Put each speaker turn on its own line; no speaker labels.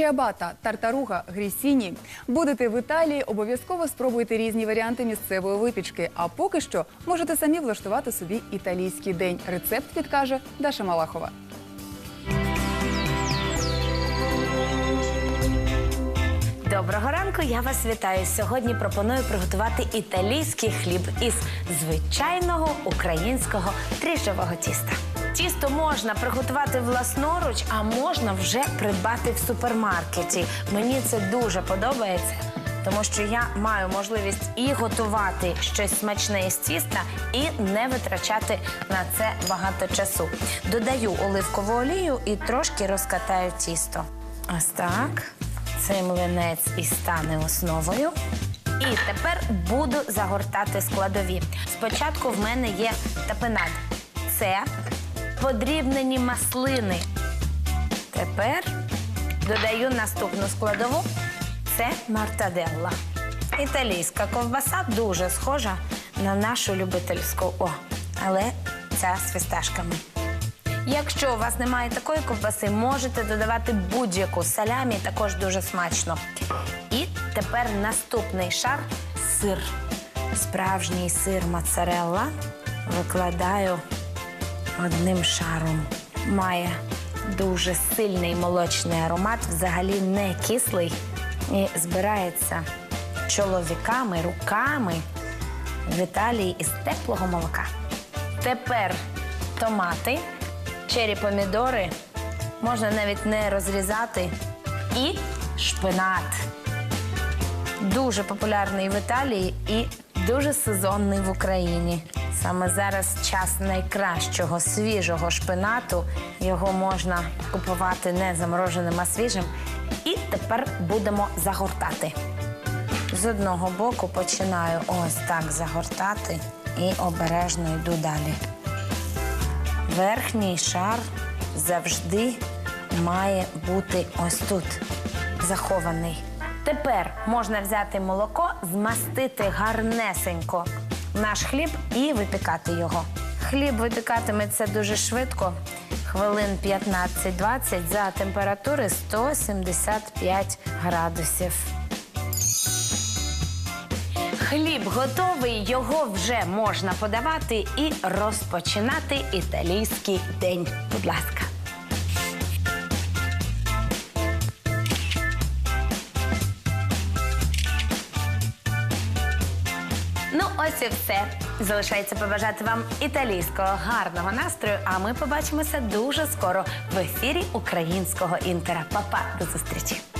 Чиабата, тартаруга, грісіні. Будете в Італії, обов'язково спробуйте різні варіанти місцевої випічки. А поки що можете самі влаштувати собі італійський день. Рецепт підкаже Даша Малахова.
Доброго ранку, я вас вітаю. Сьогодні пропоную приготувати італійський хліб із звичайного українського дріжджового тіста. Тісто можна приготувати власноруч, а можна вже придбати в супермаркеті. Мені це дуже подобається. Тому що я маю можливість і готувати щось смачне із тіста, і не витрачати на це багато часу. Додаю оливкову олію і трошки розкатаю тісто. Ось так. Цей млинець і стане основою. І тепер буду загортати складові. Спочатку в мене є тапинад. Це подрібнені маслини. Тепер додаю наступну складову. Це мартаделла. Італійська ковбаса дуже схожа на нашу любительську. О, але ця з фісташками. Якщо у вас немає такої ковбаси, можете додавати будь-яку салямі, також дуже смачно. І тепер наступний шар сир. Справжній сир моцарелла викладаю одним шаром. Має дуже сильний молочний аромат, взагалі не кислий. І збирається чоловіками, руками в Італії із теплого молока. Тепер томати, чері помідори можна навіть не розрізати. І шпинат. Дуже популярний в Італії і дуже сезонний в Україні. Саме зараз час найкращого свіжого шпинату. Його можна купувати не замороженим, а свіжим. І тепер будемо загортати. З одного боку починаю ось так загортати і обережно йду далі. Верхній шар завжди має бути ось тут, захований. Тепер можна взяти молоко, змастити гарнесенько наш хліб і випікати його. Хліб випікатиметься дуже швидко, хвилин 15-20 за температури 175 градусів. Хліб готовий, його вже можна подавати і розпочинати італійський день. Будь ласка. Ну, ось і все. Залишається побажати вам італійського гарного настрою. А ми побачимося дуже скоро в ефірі українського інтера. Па-па, до зустрічі!